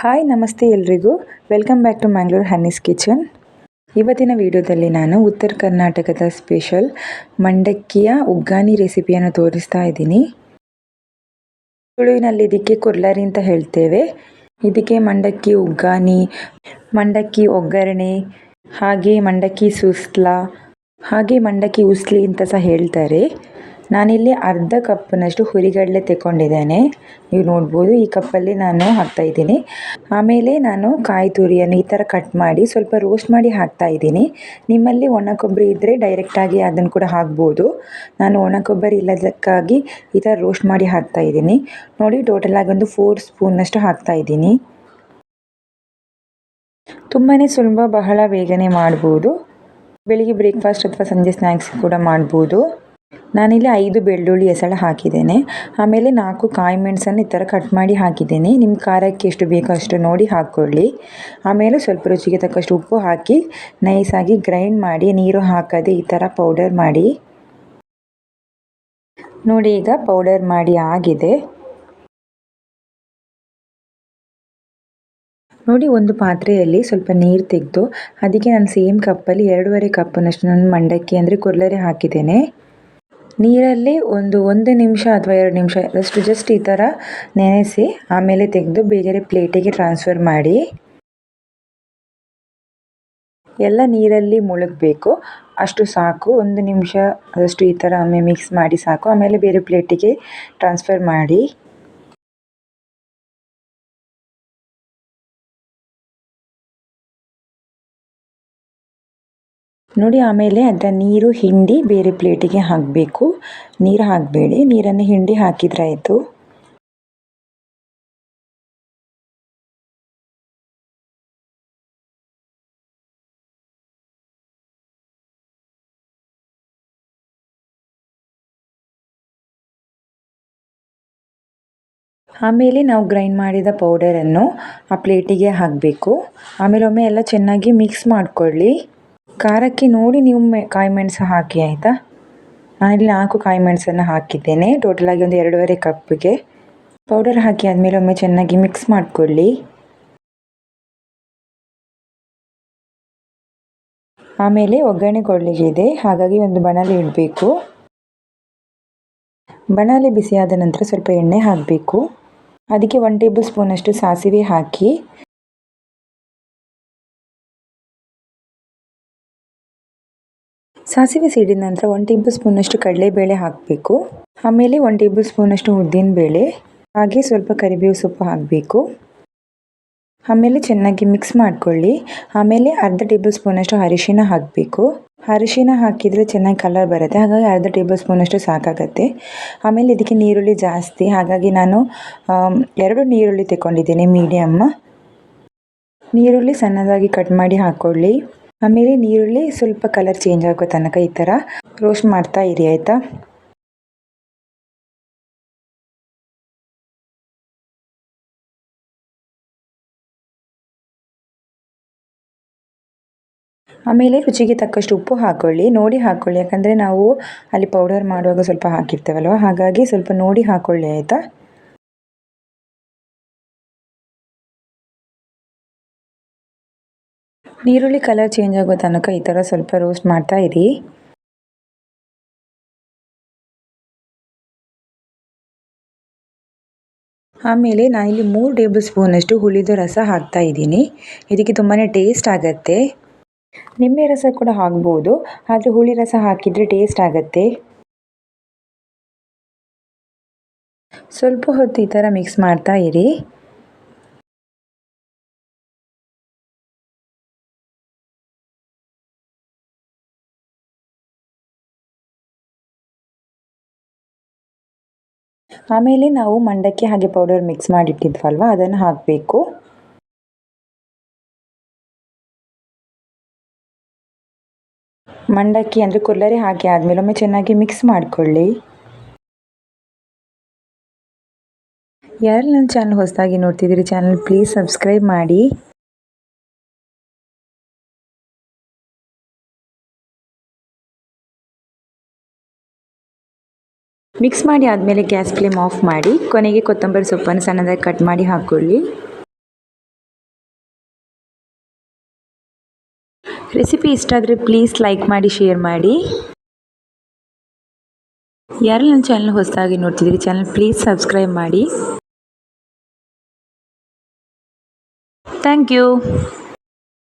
Hi ನಮಸ್ತೆ ಎಲ್ರಿಗೂ. Welcome back to Mangalore Hanni's kitchen ಇವತ್ತಿನ ವಿಡಿಯೋದಲ್ಲಿ ನಾನು ಉತ್ತರ ಕರ್ನಾಟಕದ ಸ್ಪೆಷಲ್ ಮಂಡಕ್ಕಿಯ ಉಗ್ಗಾನಿ ರೆಸಿಪಿಯನ್ನು ತೋರಿಸ್ತಾ ಇದ್ದೀನಿ. ತುಳುವಿನಲ್ಲಿ ಇದಕ್ಕೆ ಕುರ್ಲಾರಿ ಅಂತ ಹೇಳ್ತೇವೆ. ಇದಕ್ಕೆ ಮಂಡಕ್ಕಿ ಉಗ್ಗಾನಿ, ಮಂಡಕ್ಕಿ ಒಗ್ಗರಣೆ, ಹಾಗೆ ಮಂಡಕ್ಕಿ ಸುಸ್ಲಾ, ಹಾಗೆ ಮಂಡಕ್ಕಿ ಉಸ್ಲಿ ಅಂತ ಸಹ ಹೇಳ್ತಾರೆ. ನಾನಿಲ್ಲಿ ಅರ್ಧ ಕಪ್ನಷ್ಟು ಹುರಿಗಡಲೆ ತೆಕ್ಕೊಂಡಿದ್ದೇನೆ. ನೀವು ನೋಡ್ಬೋದು ಈ ಕಪ್ಪಲ್ಲಿ ನಾನು ಹಾಕ್ತಾ ಇದ್ದೀನಿ. ಆಮೇಲೆ ನಾನು ಕಾಯಿ ತುರಿಯನ್ನು ಈ ಥರ ಕಟ್ ಮಾಡಿ ಸ್ವಲ್ಪ ರೋಸ್ಟ್ ಮಾಡಿ ಹಾಕ್ತಾ ಇದ್ದೀನಿ. ನಿಮ್ಮಲ್ಲಿ ಒಣ ಕೊಬ್ಬರಿ ಇದ್ದರೆ ಡೈರೆಕ್ಟಾಗಿ ಅದನ್ನು ಕೂಡ ಹಾಕ್ಬೋದು. ನಾನು ಒಣ ಕೊಬ್ಬರಿ ಇಲ್ಲದಕ್ಕಾಗಿ ಈ ಥರ ರೋಸ್ಟ್ ಮಾಡಿ ಹಾಕ್ತಾ ಇದ್ದೀನಿ. ನೋಡಿ ಟೋಟಲಾಗಿ ಒಂದು ಫೋರ್ ಸ್ಪೂನಷ್ಟು ಹಾಕ್ತಾ ಇದ್ದೀನಿ. ತುಂಬಾ ಸುಲಭ, ಬಹಳ ಬೇಗನೆ ಮಾಡ್ಬೋದು. ಬೆಳಿಗ್ಗೆ ಬ್ರೇಕ್ಫಾಸ್ಟ್ ಅಥವಾ ಸಂಜೆ ಸ್ನ್ಯಾಕ್ಸ್ ಕೂಡ ಮಾಡ್ಬೋದು. ನಾನಿಲ್ಲಿ ಐದು ಬೆಳ್ಳುಳ್ಳಿ ಎಸಳು ಹಾಕಿದ್ದೇನೆ. ಆಮೇಲೆ ನಾಲ್ಕು ಕಾಯಿ ಮೆಣಸನ್ನು ಈ ಥರ ಕಟ್ ಮಾಡಿ ಹಾಕಿದ್ದೇನೆ. ನಿಮ್ಮ ಖಾರಕ್ಕೆ ಎಷ್ಟು ಬೇಕೋ ಅಷ್ಟು ನೋಡಿ ಹಾಕ್ಕೊಳ್ಳಿ. ಆಮೇಲೆ ಸ್ವಲ್ಪ ರುಚಿಗೆ ತಕ್ಕಷ್ಟು ಉಪ್ಪು ಹಾಕಿ ನೈಸಾಗಿ ಗ್ರೈಂಡ್ ಮಾಡಿ, ನೀರು ಹಾಕದೆ ಈ ಥರ ಪೌಡರ್ ಮಾಡಿ. ನೋಡಿ ಈಗ ಪೌಡರ್ ಮಾಡಿ ಆಗಿದೆ. ನೋಡಿ ಒಂದು ಪಾತ್ರೆಯಲ್ಲಿ ಸ್ವಲ್ಪ ನೀರು ತೆಗೆದು, ಅದಕ್ಕೆ ನಾನು ಸೇಮ್ ಕಪ್ಪಲ್ಲಿ ಎರಡೂವರೆ ಕಪ್ಪನ್ನಷ್ಟು ನಾನು ಮಂಡಕ್ಕಿ ಅಂದರೆ ಕೊರ್ಲರೆ ಹಾಕಿದ್ದೇನೆ. ನೀರಲ್ಲಿ ಒಂದು ಒಂದು ನಿಮಿಷ ಅಥವಾ ಎರಡು ನಿಮಿಷ ಅಷ್ಟು ಜಸ್ಟ್ ಈ ಥರ ನೆನೆಸಿ ಆಮೇಲೆ ತೆಗೆದು ಬೇರೆ ಪ್ಲೇಟಿಗೆ ಟ್ರಾನ್ಸ್ಫರ್ ಮಾಡಿ. ಎಲ್ಲ ನೀರಲ್ಲಿ ಮುಳುಗಬೇಕು. ಅಷ್ಟು ಸಾಕು, ಒಂದು ನಿಮಿಷ ಅದಷ್ಟು ಈ ಥರ ಒಮ್ಮೆ ಮಿಕ್ಸ್ ಮಾಡಿ ಸಾಕು. ಆಮೇಲೆ ಬೇರೆ ಪ್ಲೇಟಿಗೆ ಟ್ರಾನ್ಸ್ಫರ್ ಮಾಡಿ. ನೋಡಿ, ಆಮೇಲೆ ಅದರ ನೀರು ಹಿಂಡಿ ಬೇರೆ ಪ್ಲೇಟಿಗೆ ಹಾಕಬೇಕು. ನೀರು ಹಾಕಬೇಡಿ. ನೀರನ್ನು ಹಿಂಡಿ ಹಾಕಿದ್ರೆ ಆಯಿತು. ಆಮೇಲೆ ನಾವು ಗ್ರೈಂಡ್ ಮಾಡಿದ ಪೌಡರನ್ನು ಆ ಪ್ಲೇಟಿಗೆ ಹಾಕಬೇಕು. ಆಮೇಲೆ ಒಮ್ಮೆ ಎಲ್ಲ ಚೆನ್ನಾಗಿ ಮಿಕ್ಸ್ ಮಾಡಿಕೊಳ್ಳಿ. ಖಾರಕ್ಕೆ ನೋಡಿ ನೀವು ಕಾಯಿ ಮೆಣಸು ಹಾಕಿ, ಆಯಿತಾ? ನಾನಿಲ್ಲಿ ನಾಲ್ಕು ಕಾಯಿ ಮೆಣಸನ್ನು ಹಾಕಿದ್ದೇನೆ. ಟೋಟಲಾಗಿ ಒಂದು ಎರಡೂವರೆ ಕಪ್ಗೆ ಪೌಡರ್ ಹಾಕಿ ಆದಮೇಲೆ ಒಮ್ಮೆ ಚೆನ್ನಾಗಿ ಮಿಕ್ಸ್ ಮಾಡಿಕೊಳ್ಳಿ. ಆಮೇಲೆ ಒಗ್ಗರಣೆ ಕೊಡಲಿಕ್ಕಿದೆ ಹಾಗಾಗಿ ಒಂದು ಬಣಲಿ ಇಡಬೇಕು. ಬಣಲಿ ಬಿಸಿಯಾದ ನಂತರ ಸ್ವಲ್ಪ ಎಣ್ಣೆ ಹಾಕಬೇಕು. ಅದಕ್ಕೆ ಒನ್ ಟೇಬಲ್ ಸ್ಪೂನಷ್ಟು ಸಾಸಿವೆ ಹಾಕಿ ಸಾಸಿವೆ ಸಿಡಿದ ನಂತರ ಒಂದು ಟೇಬಲ್ ಸ್ಪೂನಷ್ಟು ಕಡಲೆಬೇಳೆ ಹಾಕಬೇಕು. ಆಮೇಲೆ ಒಂದು ಟೇಬಲ್ ಸ್ಪೂನಷ್ಟು ಬೇಳೆ, ಹಾಗೆ ಸ್ವಲ್ಪ ಕರಿಬೇವು ಸೊಪ್ಪು ಹಾಕಬೇಕು. ಆಮೇಲೆ ಚೆನ್ನಾಗಿ ಮಿಕ್ಸ್ ಮಾಡ್ಕೊಳ್ಳಿ. ಆಮೇಲೆ ಅರ್ಧ ಟೇಬಲ್ ಸ್ಪೂನಷ್ಟು ಅರಿಶಿನ ಹಾಕಬೇಕು. ಅರಿಶಿನ ಹಾಕಿದರೆ ಚೆನ್ನಾಗಿ ಕಲರ್ ಬರುತ್ತೆ, ಹಾಗಾಗಿ ಅರ್ಧ ಟೇಬಲ್ ಸ್ಪೂನಷ್ಟು ಸಾಕಾಗತ್ತೆ. ಆಮೇಲೆ ಇದಕ್ಕೆ ನೀರುಳ್ಳಿ ಜಾಸ್ತಿ, ಹಾಗಾಗಿ ನಾನು ಎರಡು ನೀರುಳ್ಳಿ ತಗೊಂಡಿದ್ದೀನಿ ಮೀಡಿಯಮ್ಮ ನೀರುಳ್ಳಿ ಸಣ್ಣದಾಗಿ ಕಟ್ ಮಾಡಿ ಹಾಕ್ಕೊಳ್ಳಿ ಆಮೇಲೆ ನೀರುಳ್ಳಿ ಸ್ವಲ್ಪ ಕಲರ್ ಚೇಂಜ್ ಆಗೋ ತನಕ ಈ ಥರ ರೋಸ್ಟ್ ಮಾಡ್ತಾ ಇರಿ, ಆಯಿತಾ? ಆಮೇಲೆ ರುಚಿಗೆ ತಕ್ಕಷ್ಟು ಉಪ್ಪು ಹಾಕ್ಕೊಳ್ಳಿ ನೋಡಿ ಹಾಕ್ಕೊಳ್ಳಿ ಯಾಕಂದರೆ ನಾವು ಅಲ್ಲಿ ಪೌಡರ್ ಮಾಡುವಾಗ ಸ್ವಲ್ಪ ಹಾಕಿರ್ತೇವಲ್ವ? ಹಾಗಾಗಿ ಸ್ವಲ್ಪ ನೋಡಿ ಹಾಕ್ಕೊಳ್ಳಿ ಆಯಿತಾ? ನೀರುಳ್ಳಿ ಕಲರ್ ಚೇಂಜ್ ಆಗೋ ತನಕ ಈ ಥರ ಸ್ವಲ್ಪ ರೋಸ್ಟ್ ಮಾಡ್ತಾ ಇರಿ. ಆಮೇಲೆ ನಾನಿಲ್ಲಿ ಮೂರು ಟೇಬಲ್ ಸ್ಪೂನಷ್ಟು ಹುಳಿದ ರಸ ಹಾಕ್ತಾ ಇದ್ದೀನಿ. ಇದಕ್ಕೆ ತುಂಬಾ ಟೇಸ್ಟ್ ಆಗುತ್ತೆ. ನಿಂಬೆ ರಸ ಕೂಡ ಹಾಕ್ಬೋದು, ಆದರೆ ಹುಳಿ ರಸ ಹಾಕಿದರೆ ಟೇಸ್ಟ್ ಆಗುತ್ತೆ. ಸ್ವಲ್ಪ ಹೊತ್ತು ಈ ಥರ ಮಿಕ್ಸ್ ಮಾಡ್ತಾ ಇರಿ. ಆಮೇಲೆ ನಾವು ಮಂಡಕ್ಕಿ ಹಾಗೆ ಪೌಡರ್ ಮಿಕ್ಸ್ ಮಾಡಿಟ್ಟಿದ್ವಲ್ವ? ಅದನ್ನು ಹಾಕಬೇಕು. ಮಂಡಕ್ಕಿ ಅಂದರೆ ಕುಲ್ಲರಿ ಹಾಕಿ ಆದಮೇಲೆ ಒಮ್ಮೆ ಚೆನ್ನಾಗಿ ಮಿಕ್ಸ್ ಮಾಡಿಕೊಳ್ಳಿ. ಯಾರು ನನ್ನ ಚಾನಲ್ ಹೊಸದಾಗಿ ನೋಡ್ತಿದ್ದೀರಿ ಚಾನಲ್ ಪ್ಲೀಸ್ ಸಬ್ಸ್ಕ್ರೈಬ್ ಮಾಡಿ. ಮಿಕ್ಸ್ ಮಾಡಿ ಆದಮೇಲೆ ಗ್ಯಾಸ್ ಫ್ಲೇಮ್ ಆಫ್ ಮಾಡಿ, ಕೊನೆಗೆ ಕೊತ್ತಂಬರಿ ಸೊಪ್ಪನ್ನು ಸಣ್ಣದಾಗಿ ಕಟ್ ಮಾಡಿ ಹಾಕ್ಕೊಳ್ಳಿ ರೆಸಿಪಿ ಇಷ್ಟ ಆದರೆ ಪ್ಲೀಸ್ ಲೈಕ್ ಮಾಡಿ ಶೇರ್ ಮಾಡಿ. ಯಾರು ನನ್ನ ಚಾನಲ್ ಹೊಸದಾಗಿ ನೋಡ್ತಿದ್ದೀರಿ ಚಾನಲ್ ಪ್ಲೀಸ್ ಸಬ್ಸ್ಕ್ರೈಬ್ ಮಾಡಿ. Thank you